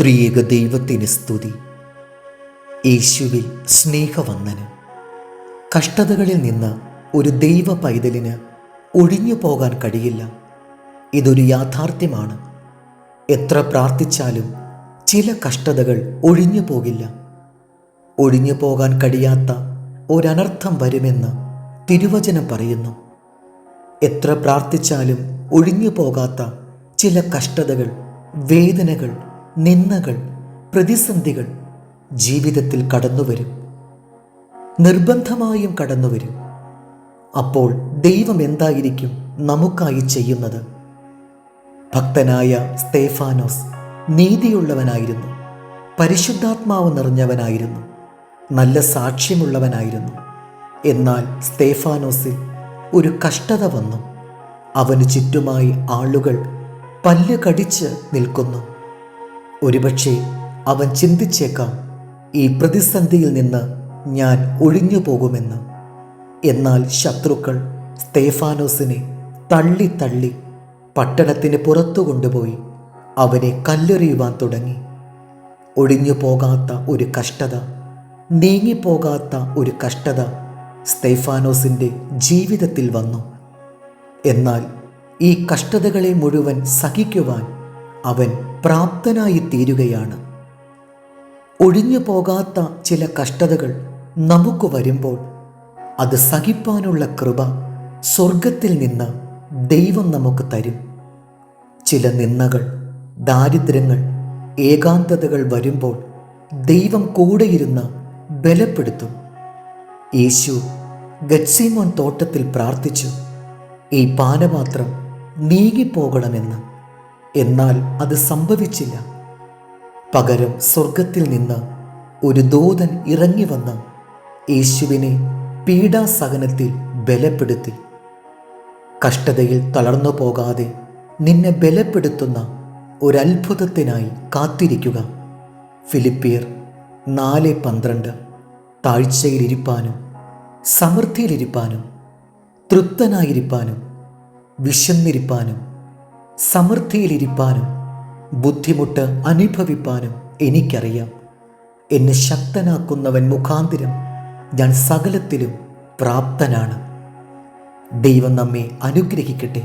ത്രിയേക ദൈവത്തിന് സ്തുതി. യേശുവിൽ സ്നേഹവന്ദനം. കഷ്ടതകളിൽ നിന്ന് ഒരു ദൈവ പൈതലിന് ഒഴിഞ്ഞു പോകാൻ കഴിയില്ല. ഇതൊരു യാഥാർത്ഥ്യമാണ്. എത്ര പ്രാർത്ഥിച്ചാലും ചില കഷ്ടതകൾ ഒഴിഞ്ഞു പോകില്ല. ഒഴിഞ്ഞു പോകാൻ കഴിയാത്ത ഒരനർത്ഥം വരുമെന്ന് തിരുവചനം പറയുന്നു. എത്ര പ്രാർത്ഥിച്ചാലും ഒഴിഞ്ഞു പോകാത്ത ചില കഷ്ടതകൾ വേദനകൾ നിന്ദകൾ പ്രതിസന്ധികൾ ജീവിതത്തിൽ കടന്നുവരും. നിർബന്ധമായും കടന്നുവരും. അപ്പോൾ ദൈവം എന്തായിരിക്കും നമുക്കായി ചെയ്യുന്നത്? ഭക്തനായ സ്തേഫാനോസ് നീതിയുള്ളവനായിരുന്നു. പരിശുദ്ധാത്മാവ് നിറഞ്ഞവനായിരുന്നു. നല്ല സാക്ഷ്യമുള്ളവനായിരുന്നു. എന്നാൽ സ്തേഫാനോസിൽ ഒരു കഷ്ടത വന്നു. അവന് ചുറ്റുമായി ആളുകൾ പല്ല് കടിച്ച് നിൽക്കുന്നു. ഒരുപക്ഷെ അവൻ ചിന്തിച്ചേക്കാം ഈ പ്രതിസന്ധിയിൽ നിന്ന് ഞാൻ ഒഴിഞ്ഞു പോകുമെന്ന്. എന്നാൽ ശത്രുക്കൾ സ്തേഫാനോസിനെ തള്ളി തള്ളി പട്ടണത്തിന് പുറത്തു കൊണ്ടുപോയി അവനെ കല്ലെറിയുവാൻ തുടങ്ങി. ഒഴിഞ്ഞു പോകാത്ത ഒരു കഷ്ടത നീങ്ങിപ്പോകാത്ത ഒരു കഷ്ടത സ്തേഫാനോസിന്റെ ജീവിതത്തിൽ വന്നു. എന്നാൽ ഈ കഷ്ടതകളെ മുഴുവൻ സഹിക്കുവാൻ അവൻ പ്രാപ്തനായി തീരുകയാണ് ഒഴിഞ്ഞു പോകാത്ത ചില കഷ്ടതകൾ നമുക്ക് വരുമ്പോൾ അത് സഹിപ്പാനുള്ള കൃപ സ്വർഗത്തിൽ നിന്ന് ദൈവം നമുക്ക് തരും. ചില നിന്ദകൾ ദാരിദ്ര്യങ്ങൾ ഏകാന്തതകൾ വരുമ്പോൾ ദൈവം കൂടെയിരുന്ന് ബലപ്പെടുത്തും. യേശു ഗത്സിമോൻ തോട്ടത്തിൽ പ്രാർത്ഥിച്ചു ഈ പാനപാത്രം നീങ്ങിപ്പോകണമെന്ന് എന്നാൽ അത് സംഭവിച്ചില്ല. പകരം സ്വർഗത്തിൽ നിന്ന് ഒരു ദൂതൻ ഇറങ്ങി വന്ന് യേശുവിനെ പീഡാസഹനത്തിൽ ബലപ്പെടുത്തി. കഷ്ടതയിൽ തളർന്നു പോകാതെ നിന്നെ ബലപ്പെടുത്തുന്ന ഒരത്ഭുതത്തിനായി കാത്തിരിക്കുക. ഫിലിപ്പിയർ നാല് പന്ത്രണ്ട്. താഴ്ചയിലിരിപ്പാനും സമൃദ്ധിയിലിരിപ്പാനും തൃപ്തനായിരിപ്പാനും വിശന്നിരിപ്പാനും സമൃദ്ധിയിലിരിപ്പാനും ബുദ്ധിമുട്ട് അനുഭവിപ്പാനും എനിക്കറിയാം. എന്നെ ശക്തനാക്കുന്നവൻ മുഖാന്തിരം ഞാൻ സകലത്തിലും പ്രാപ്തനാണ്. ദൈവം നമ്മെ അനുഗ്രഹിക്കട്ടെ.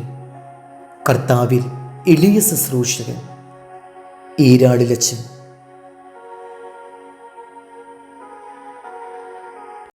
കർത്താവിൽ ഇളിയ ശുശ്രൂഷകൻ ഈരാളിലച്ചൻ